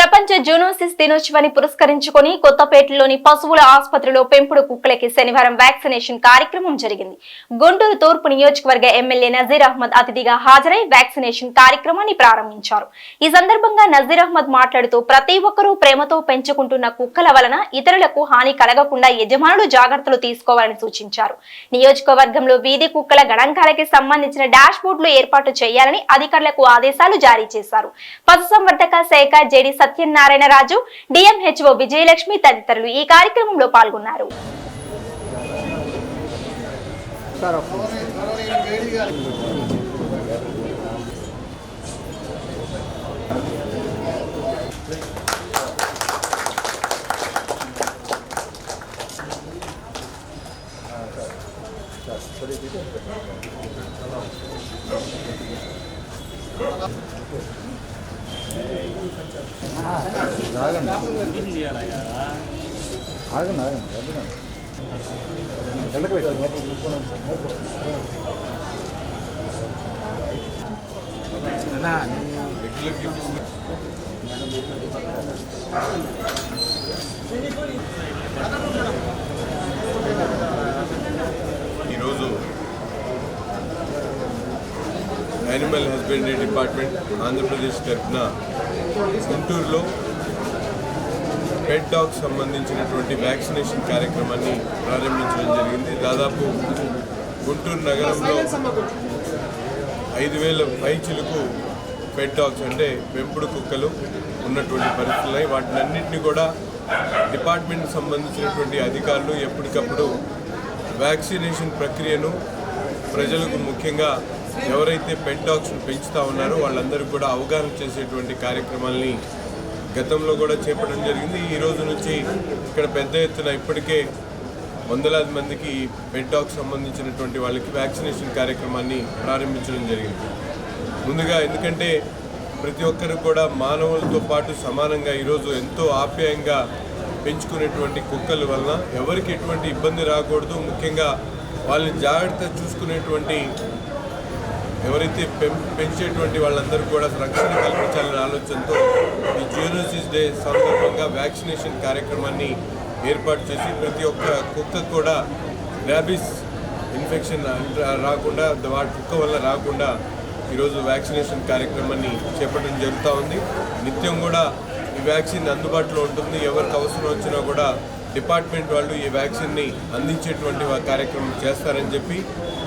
ప్రపంచ జూనోసిస్ దినోత్సవాన్ని పురస్కరించుకుని కొత్తపేటలోని పశువుల ఆసుపత్రిలో పెంపుడు కుక్కలకి శనివారం వ్యాక్సినేషన్ కార్యక్రమం జరిగింది. గుంటూరు తూర్పు నియోజకవర్గ ఎమ్మెల్యే నజీర్ అహ్మద్ అతిథిగా హాజరై వ్యాక్సినేషన్ కార్యక్రమాన్ని ప్రారంభించారు. ఈ సందర్భంగా నజీర్ అహ్మద్ మాట్లాడుతూ ప్రతి ఒక్కరూ ప్రేమతో పెంచుకుంటున్న కుక్కల వలన ఇతరులకు హాని కలగకుండా యజమానులు జాగ్రత్తలు తీసుకోవాలని సూచించారు. నియోజకవర్గంలో వీధి కుక్కల గణాంకాలకి సంబంధించిన డాష్ బోర్డులు ఏర్పాటు చేయాలని అధికారులకు ఆదేశాలు జారీ చేశారు. పశుసంవర్ధక శాఖ జేడీ సత్యనారాయణ రాజు డిఎంహెచ్ఓ విజయలక్ష్మి తదితరులు ఈ కార్యక్రమంలో పాల్గొన్నారు ఆగండి ఆగండి వద్దునా. ఎండకు పెట్టు. ఈరోజు యానిమల్ హస్బెండరీ డిపార్ట్మెంట్ ఆంధ్రప్రదేశ్ తరఫున గుంటూరులో పెట్ డాగ్ సంబంధించినటువంటి వ్యాక్సినేషన్ కార్యక్రమాన్ని ప్రారంభించడం జరిగింది. దాదాపు గుంటూరు నగరంలో ఐదు వేల పైచులకు పెట్ డాగ్స్ అంటే పెంపుడు కుక్కలు ఉన్నటువంటి పరిస్థితులు. వాటిని అన్నింటినీ కూడా డిపార్ట్మెంట్కి సంబంధించినటువంటి అధికారులు ఎప్పటికప్పుడు వ్యాక్సినేషన్ ప్రక్రియను ప్రజలకు ముఖ్యంగా ఎవరైతే పెట్ డాగ్స్ పెంచుతా ఉన్నారో వాళ్ళందరికీ కూడా అవగాహన చేసేటువంటి కార్యక్రమాల్ని గతంలో కూడా చేపట్టడం జరిగింది. ఈ రోజు నుంచి ఇక్కడ పెద్ద ఎత్తున ఇప్పటికే వందలాది మందికి పెట్ డాగ్స్ సంబంధించినటువంటి వాళ్ళకి వ్యాక్సినేషన్ కార్యక్రమాన్ని ప్రారంభించడం జరిగింది. ముందుగా ఎందుకంటే ప్రతి ఒక్కరు కూడా మానవులతో పాటు సమానంగా ఈరోజు ఎంతో ఆప్యాయంగా పెంచుకునేటువంటి కుక్కల వలన ఎవరికి ఎటువంటి ఇబ్బంది రాకూడదు. ముఖ్యంగా వాళ్ళని జాగ్రత్త చూసుకునేటువంటి ఎవరైతే పెం పెంచేటువంటి వాళ్ళందరూ కూడా రక్షణ కల్పించాలనే ఆలోచనతో ఈ జియోనోసిస్ డే సందర్భంగా వ్యాక్సినేషన్ కార్యక్రమాన్ని ఏర్పాటు చేసి ప్రతి ఒక్క కుక్కకు కూడా ర్యాబిస్ ఇన్ఫెక్షన్ రాకుండా వాటి కుక్క వల్ల రాకుండా ఈరోజు వ్యాక్సినేషన్ కార్యక్రమాన్ని చేపట్టడం జరుగుతూ ఉంది. నిత్యం కూడా ఈ వ్యాక్సిన్ అందుబాటులో ఉంటుంది. ఎవరికి అవసరం వచ్చినా కూడా డిపార్ట్మెంట్ వాళ్ళు ఈ వ్యాక్సిన్ని అందించేటువంటి కార్యక్రమం చేస్తారని చెప్పి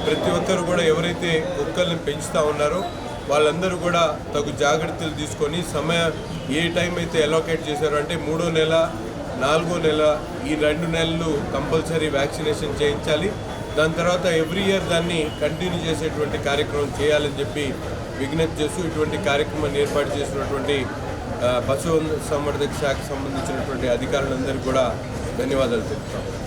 ప్రతి ఒక్కరు కూడా ఎవరైతే కుక్కల్ని పెంచుతూ ఉన్నారో వాళ్ళందరూ కూడా తగు జాగ్రత్తలు తీసుకొని సమయం ఏ టైం అయితే అలోకేట్ చేశారో అంటే మూడో నెల నాలుగో నెల ఈ రెండు నెలలు కంపల్సరీ వ్యాక్సినేషన్ చేయించాలి. దాని తర్వాత ఎవ్రీ ఇయర్ దాన్ని కంటిన్యూ చేసేటువంటి కార్యక్రమం చేయాలని చెప్పి విజ్ఞప్తి చేస్తూ ఇటువంటి కార్యక్రమాన్ని ఏర్పాటు చేసినటువంటి పశు సంవర్ధక శాఖకు సంబంధించినటువంటి అధికారులందరికీ కూడా ధన్యవాదాలు చెప్తాం